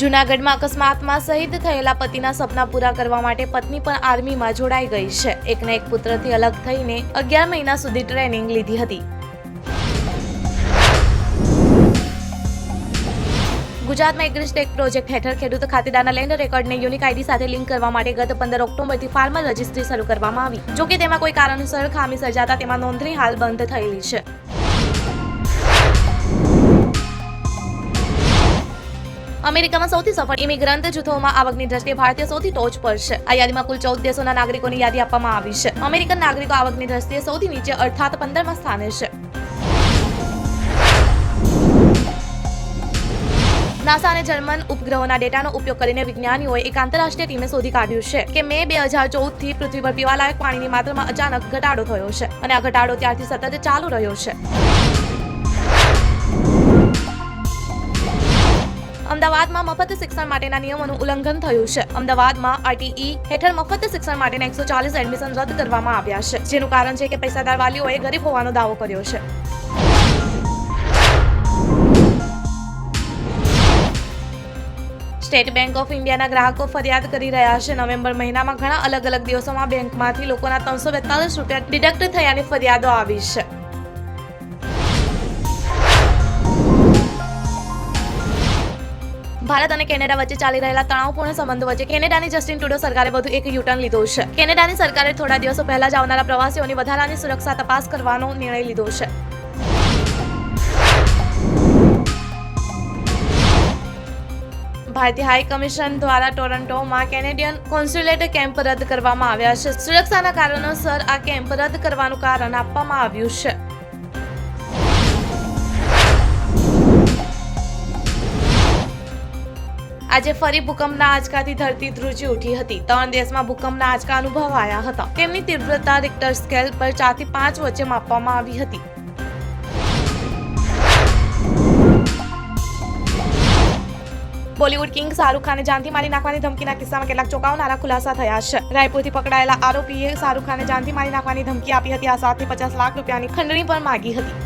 જૂનાગઢમાં અકસ્માતમાં શહીદ થયેલા પતિના સપના પૂરા કરવા માટે પત્ની પણ આર્મીમાં જોડાઈ ગઈ છે. એકના એક પુત્રથી અલગ થઈને અગિયાર મહિના સુધી ટ્રેનિંગ લીધી હતી. ગુજરાતમાં એગ્રી સ્ટેક પ્રોજેક્ટ હેઠળ ખેડૂત ખાતેદારના લેન્ડ રેકોર્ડને યુનિક આઈડી સાથે લિંક કરવા માટે ગત પંદર ઓક્ટોબરથી ફાર્મર રજિસ્ટ્રી શરૂ કરવામાં આવી. જો કે તેમાં કોઈ કારણસર ખામી સર્જાતા તેમાં નોંધણી હાલ બંધ થયેલી છે. અમેરિકામાં સૌથી સફળ ઇમિગ્રન્ટ જૂથોમાં આવકની દ્રષ્ટિએ ભારતીય સૌથી ટોચ પર છે. આ યાદીમાં કુલ ચૌદ દેશોના નાગરિકોની યાદી આપવામાં આવી છે. અમેરિકન નાગરિકો આવકની દ્રષ્ટિએ સૌથી નીચે અર્થાત પંદરમા સ્થાને છે. નાસા અને જર્મન ઉપગ્રહોના ડેટાનો ઉપયોગ કરીને વિજ્ઞાનીઓએ એક આંતરરાષ્ટ્રીય ટીમે શોધી કાઢ્યું છે કે મે બે હજાર ચૌદથી પૃથ્વી પર પીવાલાયક પાણીની માત્રામાં અચાનક ઘટાડો થયો છે. અને આ ઘટાડો ત્યારથી સતત ચાલુ રહ્યો છે. અમદાવાદમાં મફત શિક્ષણ માટેના નિયમોનું ઉલ્લંઘન થયું છે. અમદાવાદમાં આરટીઈ હેઠળ મફત શિક્ષણ માટેના એકસો ચાલીસ એડમિશન રદ કરવામાં આવ્યા છે, જેનું કારણ છે કે પૈસાદાર વાલીઓએ ગરીબ હોવાનો દાવો કર્યો છે. સ્ટેટ બેંક ઓફ ઇન્ડિયાના ગ્રાહકો ફરિયાદ કરી રહ્યા છે. નવેમ્બર મહિનામાં ઘણા અલગ અલગ દિવસોમાં બેંકમાંથી લોકોના ત્રણસો બેતાલીસ રૂપિયા ડિડક્ટ થયાની ફરિયાદો આવી છે. ભારત અને કેનેડા વચ્ચે ચાલી રહેલા તણાવપૂર્ણ સંબંધો વચ્ચે કેનેડાની જસ્ટિન ટુડો સરકારે વધુ એક યુટર્ન લીધો છે. કેનેડાની સરકારે થોડા દિવસો પહેલા જ આવનારા પ્રવાસીઓની વધારાની સુરક્ષા તપાસ કરવાનો નિર્ણય લીધો છે. ભારતીય હાઈ કમિશન દ્વારા ટોરન્ટોમાં કેનેડિયન કોન્સ્યુલેટ કેમ્પ રદ કરવામાં આવ્યા છે. સુરક્ષાના કારણોસર આ કેમ્પ રદ કરવાનું કારણ આપવામાં આવ્યું છે. આજે ફરી ભૂકંપના આંચકાથી ધરતી ધ્રુજી ઉઠી હતી. ત્રણ દેશમાં ભૂકંપના આંચકા અનુભવાયા હતા. તેમની તીવ્રતા રિક્ટર સ્કેલ પર ચારથી પાંચ વચ્ચે માપવામાં આવી હતી. બોલિવૂડ કિંગ શાહરૂખ ખાને જાનથી મારી નાખવાની ધમકીના કિસ્સામાં કેટલાક ચોંકાવનારા ખુલાસા થયા છે. રાયપુરથી પકડાયેલા આરોપીએ શાહરૂખ ખાને જાનથી મારી નાખવાની ધમકી આપી હતી. આ સાથે પચાસ લાખ રૂપિયાની ખંડણી પણ માગી હતી.